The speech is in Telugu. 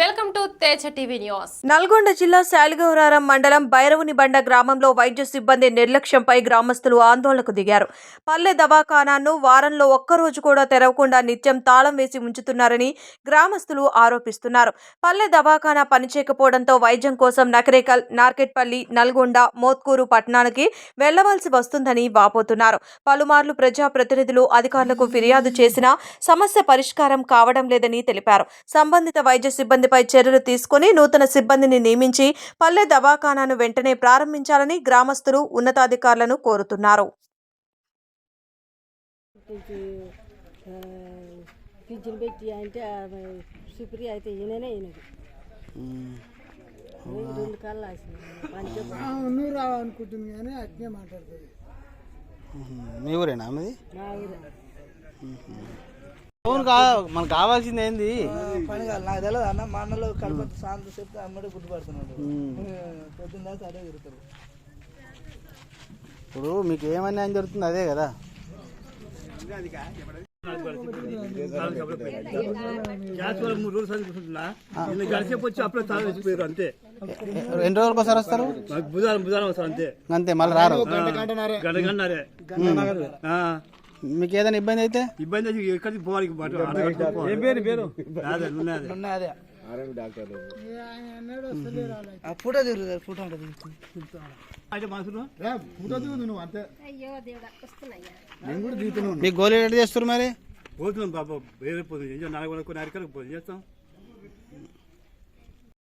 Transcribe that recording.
Welcome to Teja TV news. Nalgonda జిల్లా శాలిగౌరారం మండలం భైరవుని బండ గ్రామంలో వైద్య సిబ్బంది నిర్లక్ష్యంపై గ్రామస్తులు ఆందోళనకు దిగారు. పల్లె దవాఖానాను వారంలో ఒక్కరోజు కూడా తెరవకుండా నిత్యం తాళం వేసి ఉంచుతున్నారని గ్రామస్తులు ఆరోపిస్తున్నారు. పల్లె దవాఖానా పనిచేయకపోవడంతో వైద్యం కోసం నకరేకల్ నార్కెట్పల్లి నల్గొండ మోత్కూరు పట్టణానికి వెళ్ళవలసి వస్తుందని వాపోతున్నారు. పలుమార్లు ప్రజాప్రతినిధులు అధికారులకు ఫిర్యాదు చేసినా సమస్య పరిష్కారం కావడం లేదని తెలిపారు. సంబంధిత వైద్య సిబ్బంది సిబ్బందిపై చర్యలు తీసుకుని నూతన సిబ్బందిని నియమించి పల్లె దవాఖానాను వెంటనే ప్రారంభించాలని గ్రామస్తులు ఉన్నతాధికారులను కోరుతున్నారు. కొంచెం ఆ, పింఛన్ పెట్టి అంటే ఆమె సుప్రియ అయితే ఈయననే ఈయనది. రెండు కళ్ళు పంచ నువ్వు రావనుకుంటుంది కానీ అట్నే మాట్లాడుతుంది. మీ ఊరేనా మీది మా ఊరే. అవును కా మనకు కావాల్సింది ఏంది? పని కాదు. నాకు తెలియదు అన్న మా అన్నలో కడపతి సాంత చెప్తే అమ్మడే గుర్తుపడుతున్నాడు పొద్దున్న దాకా అదే తిరుగుతారు. ఇప్పుడు మీకు ఏమన్నా జరుగుతుంది అదే కదా? ఎన్ని రోజులకు ఒకసారి వస్తారు? అంతే. అంతే మళ్ళీ రారు. గంట గంటన్నారే. ఆ, మీకు ఏదైనా ఇబ్బంది అయితే ఇబ్బంది వచ్చి ఎక్కడికి పోవాలి బాట- అడగట్టు పోవాలి. అదే, ఉన్నది. అదే ఆ ఫోటో తిరుగుతారు ఫోటో ఉంటుంది. అయితే మనసులో? మీకు గోళీ రెడీ చేస్తారు మరి? పోతున్నాం బాబా వేరే పోతుంది ఏం? నాలుగు కొన్ని అరికలకు పోతుంది చేస్తాం?